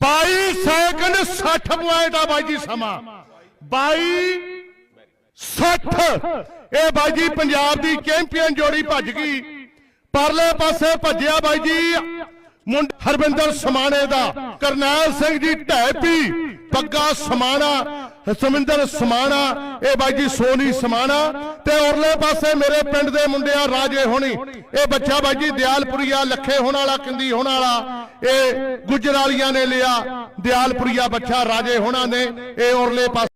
22 second 60 point ਆ ਬਾਈ ਜੀ ਸਮਾਂ। 22 60 ਇਹ ਬਾਈ ਜੀ ਪੰਜਾਬ ਦੀ ਚੈਂਪੀਅਨ ਜੋੜੀ ਭੱਜ ਗਈ। ਪਰਲੇ ਪਾਸੇ ਭੱਜਿਆ ਬਾਈ ਜੀ ਮੁੰਡ ਹਰਵਿੰਦਰ ਸਮਾਣੇ ਦਾ। ਕਰਨੈਲ ਸਿੰਘ ਜੀ ਢੈਪੀ ਪੱਗਾ ਸਮਾਣਾ, ਸਮਿੰਦਰ ਸਮਾਣਾ, ਇਹ ਬਾਈ ਜੀ ਸੋਨੀ ਸਮਾਣਾ। ਤੇ ਔਰਲੇ ਪਾਸੇ ਮੇਰੇ ਪਿੰਡ ਦੇ ਮੁੰਡਿਆਂ ਰਾਜੇ ਹੋਣੀ। ਇਹ ਬੱਚਾ ਬਾਈ ਜੀ ਦਿਆਲਪੁਰੀਆ, ਲੱਖੇ ਹੋਣ ਵਾਲਾ, ਕਿੰਦੀ ਹੋਣ ਵਾਲਾ। ਇਹ ਗੁਜਰਾਲੀਆਂ ਨੇ ਲਿਆ ਦਿਆਲਪੁਰੀਆ ਬੱਚਾ ਰਾਜੇ ਹੋਣਾ ਨੇ ਇਹ ਔਰਲੇ ਪਾਸੇ